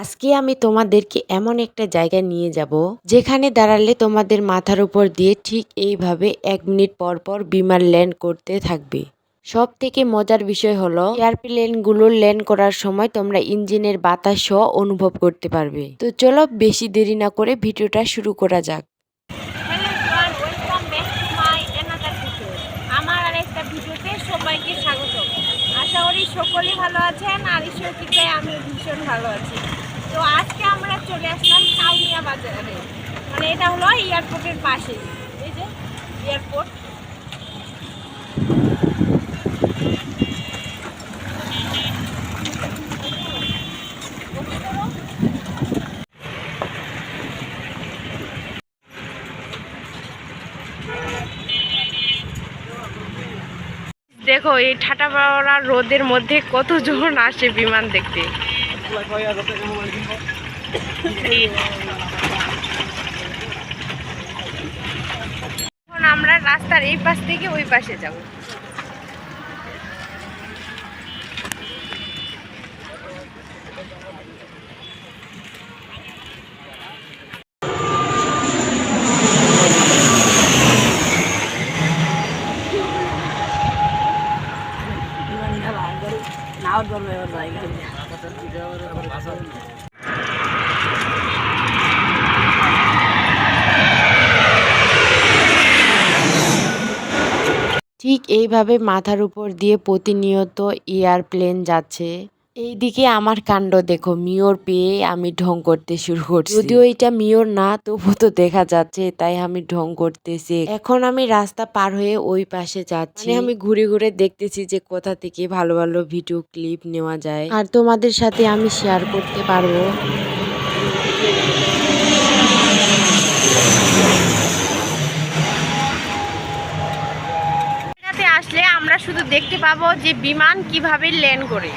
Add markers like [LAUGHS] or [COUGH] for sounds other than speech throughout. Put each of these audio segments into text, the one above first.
আজকে আমি তোমাদেরকে এমন একটা জায়গায় নিয়ে যাব, যেখানে দাঁড়ালে তোমাদের মাথার উপর দিয়ে ঠিক এইভাবে এক মিনিট পর পর বিমান ল্যান্ড করতে থাকবে। সব থেকে মজার বিষয় হলো এয়ারপ্লেনগুলো ল্যান্ড করার সময় তোমরা ইঞ্জিনের বাতাস অনুভব করতে পারবে। তো চলো বেশি দেরি না করে ভিডিওটা শুরু করা যাক। সকলেই ভালো আছেন, আর ঈশ্বর কৃপায় আমি ভীষণ ভালো আছি। তো আজকে আমরা চলে আসলাম কাউনিয়া বাজারে। মানে এটা হলো এয়ারপোর্টের পাশে। এই যে এয়ারপোর্ট। দেখো, এই ঠাটা রোদের মধ্যে কতজন আসে বিমান দেখতে। এখন আমরা রাস্তার এই পাশ থেকে ওই পাশে যাব। ঠিক এইভাবে মাথার উপর দিয়ে প্রতিনিয়ত এয়ারপ্লেন যাচ্ছে। এইদিকে আমার কাণ্ড দেখো, মিওর পেয়ে আমি ঢং করতে শুরু করছি। যদিও এটা মিওর না তবু তো দেখা যাচ্ছে, তাই আমি ঢং করতেছি। এখন আমি রাস্তা পার হয়ে ওই পাশে যাচ্ছি। মানে আমি ঘুরে ঘুরে দেখতেছি যে কোথা থেকে ভালো ভালো ভিডিও ক্লিপ নেওয়া যায়। আর তোমাদের সাথে আমি শেয়ার করতে পারব। আসলে আমরা শুধু দেখতে পাবো যে বিমান কীভাবে ল্যান্ড করে।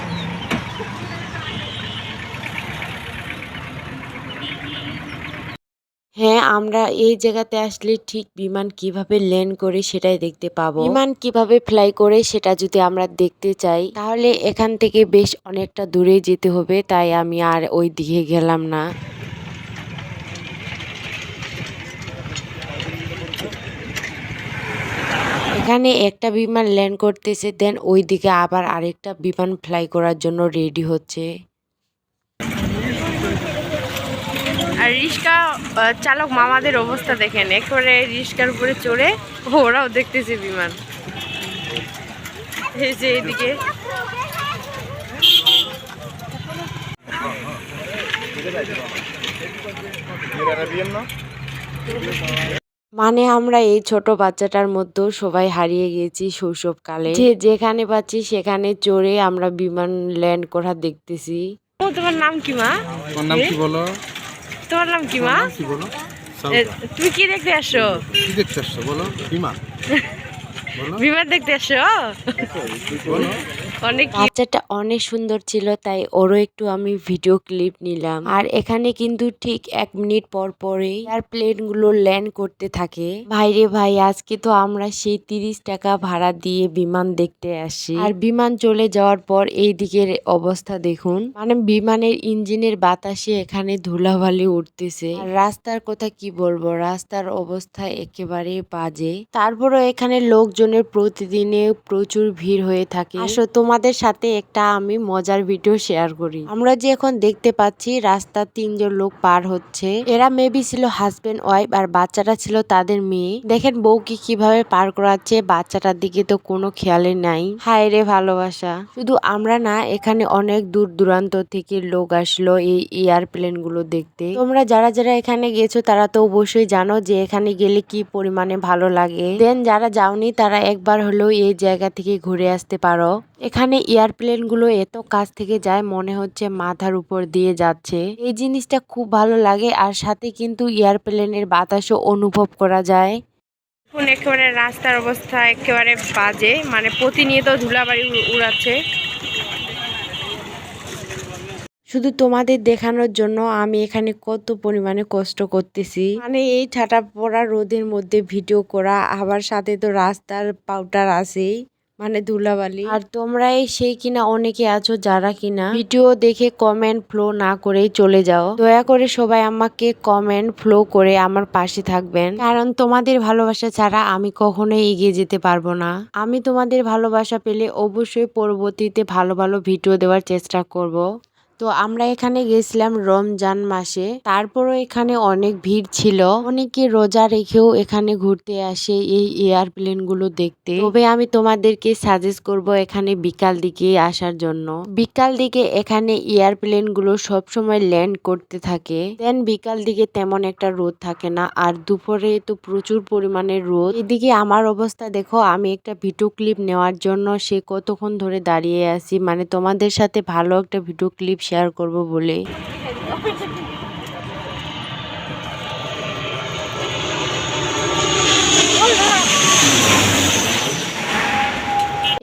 হ্যাঁ আমরা এই জায়গাতে আসলে ঠিক বিমান কীভাবে ল্যান্ড করে সেটাই দেখতে পাবো। বিমান কীভাবে ফ্লাই করে সেটা যদি আমরা দেখতে চাই, তাহলে এখান থেকে বেশ অনেকটা দূরে যেতে হবে, তাই আমি আর ওই দিকে গেলাম না। এখানে একটা বিমান ল্যান্ড করতেছে, দেন ওই দিকে আবার আরেকটা বিমান ফ্লাই করার জন্য রেডি হচ্ছে। আর রিক্সা আহ, চালক মামাদের অবস্থা দেখেন। একেবারে রিক্সার উপরে চড়ে ওরাও দেখতেছে বিমান। এই যে এদিকে মানে আমরা এই ছোট বাচ্চাটার মধ্যেও সবাই হারিয়ে গেছি শৈশবকালে। যে যেখানে পাচ্ছি সেখানে চড়ে আমরা বিমান ল্যান্ড করা দেখতেছি। তোমার নাম কি মা? তোমার নাম কি বলো? তোমার নাম কি মা? বলো? তুমি কি দেখতে আসো? কি দেখতে আসছো বলো? বিমা। [LAUGHS] বিমা দেখতে আসো বলো। বাচ্চাটা অনেক সুন্দর ছিল, তাই ওরও একটু আমি ভিডিও ক্লিপ নিলাম। আর এখানে কিন্তু ঠিক এক মিনিট পর পরে এয়ারপ্লেনগুলো ল্যান্ড করতে থাকে। ভাইরে ভাই, আজকে তো আমরা সেই তিরিশ টাকা ভাড়া দিয়ে বিমান দেখতে আসি। আর বিমান চলে যাওয়ার পর এই দিকের অবস্থা দেখুন। মানে বিমানের ইঞ্জিনের বাতাসে এখানে ধুলাবালি উঠতেছে। রাস্তার কথা কি বলব, রাস্তার অবস্থা একেবারে বাজে। তারপরও এখানে লোকজনের প্রতিদিনে প্রচুর ভিড় হয়ে থাকে। আসো তোমাদের সাথে একটা আমি মজার ভিডিও শেয়ার করি। আমরা যে এখন দেখতে পাচ্ছি, রাস্তার তিনজন লোক পার হচ্ছে। এরা মেবি ছিল হাজবেন্ড ওয়াইফ আর বাচ্চাটা ছিল তাদের মেয়ে। দেখেন বউকে কীভাবে পার করাচ্ছে, বাচ্চাটার দিকে তো কোনো খেয়ালে নাই। হায় রে ভালোবাসা। শুধু আমরা না, এখানে অনেক দূর দূরান্ত থেকে লোক আসলো এই এয়ারপ্লেনগুলো দেখতে। তোমরা যারা যারা এখানে গেছো, তারা তো অবশ্যই জানো যে এখানে গেলে কি পরিমাণে ভালো লাগে। দেন যারা যাওনি, তারা একবার হলেও এই জায়গা থেকে ঘুরে আসতে পারো। এখানে এয়ারপ্লেনগুলো এত কাছ থেকে যায় মনে হচ্ছে মাথার উপর দিয়ে যাচ্ছে। এই জিনিসটা খুব ভালো লাগে আর সাথে কিন্তু এয়ারপ্লেনের বাতাসও অনুভব করা যায়। এখন একেবারে রাস্তার অবস্থা একেবারে বাজে মানে প্রতিনিয়ত ধুলাবাড়ি উড়- উড়াচ্ছে। শুধু তোমাদের দেখানোর জন্য আমি এখানে কত পরিমাণে কষ্ট করতেছি। মানে এই ছাটা পড়া রোদের মধ্যে ভিডিও করা আবার সাথে তো রাস্তার পাউডার আছেই। মানে ধুলাবালি। আর তোমরা এই সেই কিনা অনেকে আছো যারা কিনা ভিডিও দেখে কমেন্ট ফ্লো না করেই চলে যাও। দয়া করে সবাই আমাকে কমেন্ট ফ্লো করে আমার পাশে থাকবেন। কারণ তোমাদের ভালোবাসা ছাড়া আমি কখনোই এগিয়ে যেতে পারব না। আমি তোমাদের ভালোবাসা পেলে অবশ্যই পরবর্তীতে ভালো ভালো ভিডিও দেওয়ার চেষ্টা করব। তো আমরা এখানে গেছিলাম রমজান মাসে। তারপরও এখানে অনেক ভিড় ছিল। অনেকে রোজা রেখেও এখানে ঘুরতে আসে এই এয়ারপ্লেনগুলো দেখতে। তবে আমি তোমাদেরকে সাজেস্ট করব এখানে বিকাল দিকে আসার জন্য। বিকাল দিকে এখানে এয়ারপ্লেনগুলো সবসময় ল্যান্ড করতে থাকে। দেন বিকাল দিকে তেমন একটা রোদ থাকে না। আর দুপুরে তো প্রচুর পরিমাণে রোদ। এদিকে আমার অবস্থা দেখো, আমি একটা ভিডিও ক্লিপ নেওয়ার জন্য সে কতক্ষণ ধরে দাঁড়িয়ে আছি। মানে তোমাদের সাথে ভালো একটা ভিডিও ক্লিপ শেয়ার করব বলে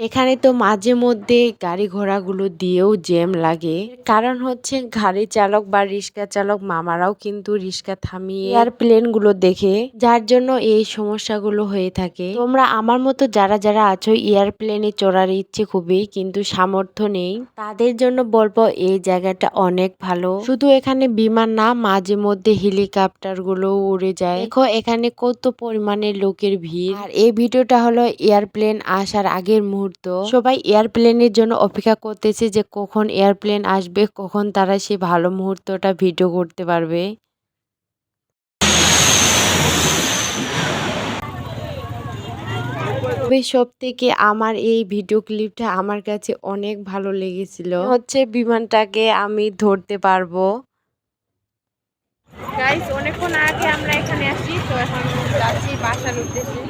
এখানে তো মাঝে মধ্যে গাড়ি ঘোড়াগুলো দিয়েও জ্যাম লাগে। কারণ হচ্ছে গাড়ি চালক বা রিক্সা চালক মামারাও কিন্তু রিক্সা থামিয়ে এয়ারপ্লেনগুলো দেখে, যার জন্য এই সমস্যাগুলো হয়ে থাকে। তোমরা আমার মতো যারা যারা আছো, এয়ারপ্লেনে চড়ার ইচ্ছে খুবই, কিন্তু সামর্থ্য নেই। তাদের জন্য বলব এই জায়গাটা অনেক ভালো। শুধু এখানে বিমান না, মাঝে মধ্যে হেলিকপ্টারগুলো উড়ে যায়। দেখো, এখানে কত পরিমাণে লোকের ভিড়। আর এই ভিডিওটা হলো এয়ারপ্লেন আসার আগের মুহূর্ত। সবাই এয়ারপ্লেনের জন্য অপেক্ষা করতেছে যে কখন এয়ারপ্লেন আসবে কখন তারা সেই ভালো মুহূর্তটা ভিডিও করতে পারবে। তবে সব থেকে আমার এই ভিডিও ক্লিপটা আমার কাছে অনেক ভালো লেগেছিল। হচ্ছে বিমানটাকে আমি ধরতে পারব। গাইস অনেকক্ষণ আগে আমরা এখানে আসি তো এখন যাচ্ছি বাসার উদ্দেশ্যে।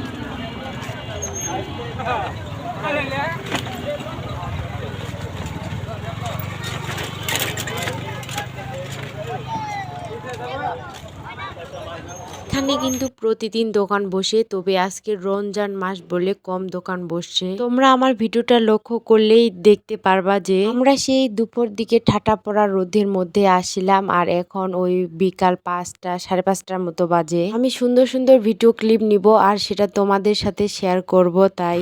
এখানে কিন্তু প্রতিদিন দোকান বসে, তবে আজকে রমজান মাস বলে কম দোকান বসছে। তোমরা আমার ভিডিওটা লক্ষ্য করলেই দেখতে পারবা যে, আমরা সেই দুপুর দিকে ঠাটা পড়া রোদের মধ্যে আসছিলাম আর এখন ওই বিকাল পাঁচটা, সাড়ে পাঁচটার মতো বাজে। আমি সুন্দর সুন্দর ভিডিও ক্লিপ নিব আর সেটা তোমাদের সাথে শেয়ার করব, তাই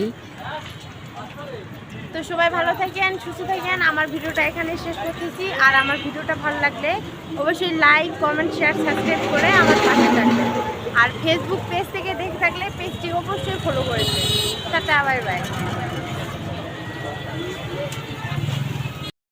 তো সবাই ভালো থাকেন, সুস্থ থাকেন। আমার ভিডিওটা এখানে শেষ করতেছি। আর আমার ভিডিওটা ভালো লাগলে অবশ্যই লাইক কমেন্ট শেয়ার সাবস্ক্রাইব করে আমার পাশে থাকবেন। আর ফেসবুক পেজ থেকে দেখে থাকলে পেজটি অবশ্যই ফলো করে দেবেন। Tata bye bye